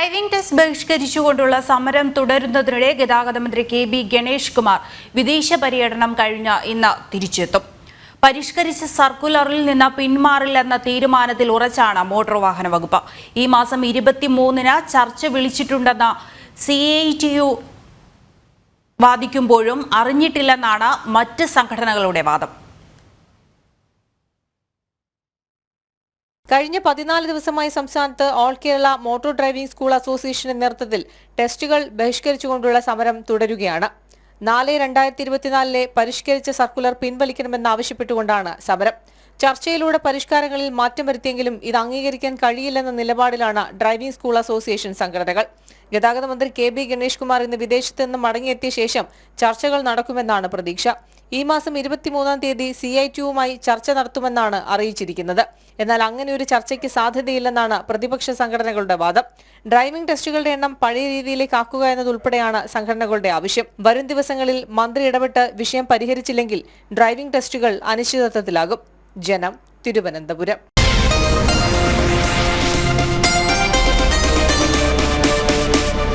Driving test ബഹിഷ്കരിച്ചുകൊണ്ടുള്ള സമരം തുടരുന്നതിനിടെ ഗതാഗത മന്ത്രി കെ ബി ഗണേഷ് കുമാർ വിദേശ പര്യടനം കഴിഞ്ഞ ഇന്ന് തിരിച്ചെത്തും. പരിഷ്കരിച്ച സർക്കുലറിൽ നിന്ന് പിന്മാറില്ലെന്ന തീരുമാനത്തിൽ ഉറച്ചാണ് മോട്ടോർ വാഹന വകുപ്പ്. ഈ മാസം ഇരുപത്തിമൂന്നിന് ചർച്ച വിളിച്ചിട്ടുണ്ടെന്ന സി ഐ ടി യു വാദിക്കുമ്പോഴും അറിഞ്ഞിട്ടില്ലെന്നാണ് മറ്റ് സംഘടനകളുടെ വാദം. കഴിഞ്ഞ പതിനാല് ദിവസമായി സംസ്ഥാനത്ത് all Kerala motor driving school അസോസിയേഷന്റെ നേതൃത്വത്തിൽ ടെസ്റ്റുകൾ ബഹിഷ്കരിച്ചുകൊണ്ടുള്ള സമരം തുടരുകയാണ്. നാല് രണ്ടായിരത്തി ഇരുപത്തിനാലിലെ പരിഷ്കരിച്ച സർക്കുലർ പിൻവലിക്കണമെന്നാവശ്യപ്പെട്ടുകൊണ്ടാണ് സമരം. ചർച്ചയിലൂടെ പരിഷ്കാരങ്ങളിൽ മാറ്റം വരുത്തിയെങ്കിലും ഇത് അംഗീകരിക്കാൻ കഴിയില്ലെന്ന നിലപാടിലാണ് ഡ്രൈവിംഗ് സ്കൂൾ അസോസിയേഷൻ സംഘടനകൾ. ഗതാഗത മന്ത്രി കെ ബി ഗണേഷ് കുമാർ ഇന്ന് വിദേശത്ത് നിന്ന് മടങ്ങിയെത്തിയ ശേഷം ചർച്ചകൾ നടക്കുമെന്നാണ് പ്രതീക്ഷ. ഈ മാസം ഇരുപത്തിമൂന്നാം തീയതി സി ഐ ടിയുമായി ചർച്ച നടത്തുമെന്നാണ് അറിയിച്ചിരിക്കുന്നത്. എന്നാൽ അങ്ങനെ ഒരു ചർച്ചയ്ക്ക് സാധ്യതയില്ലെന്നാണ് പ്രതിപക്ഷ സംഘടനകളുടെ വാദം. ഡ്രൈവിംഗ് ടെസ്റ്റുകളുടെ എണ്ണം പഴയ രീതിയിലേക്ക് ആക്കുക എന്നതുൾപ്പെടെയാണ് സംഘടനകളുടെ ആവശ്യം. വരും ദിവസങ്ങളിൽ മന്ത്രി ഇടപെട്ട് വിഷയം പരിഹരിച്ചില്ലെങ്കിൽ ഡ്രൈവിംഗ് ടെസ്റ്റുകൾ അനിശ്ചിതത്വത്തിലാകും. ജനം തിരുവനന്തപുരം.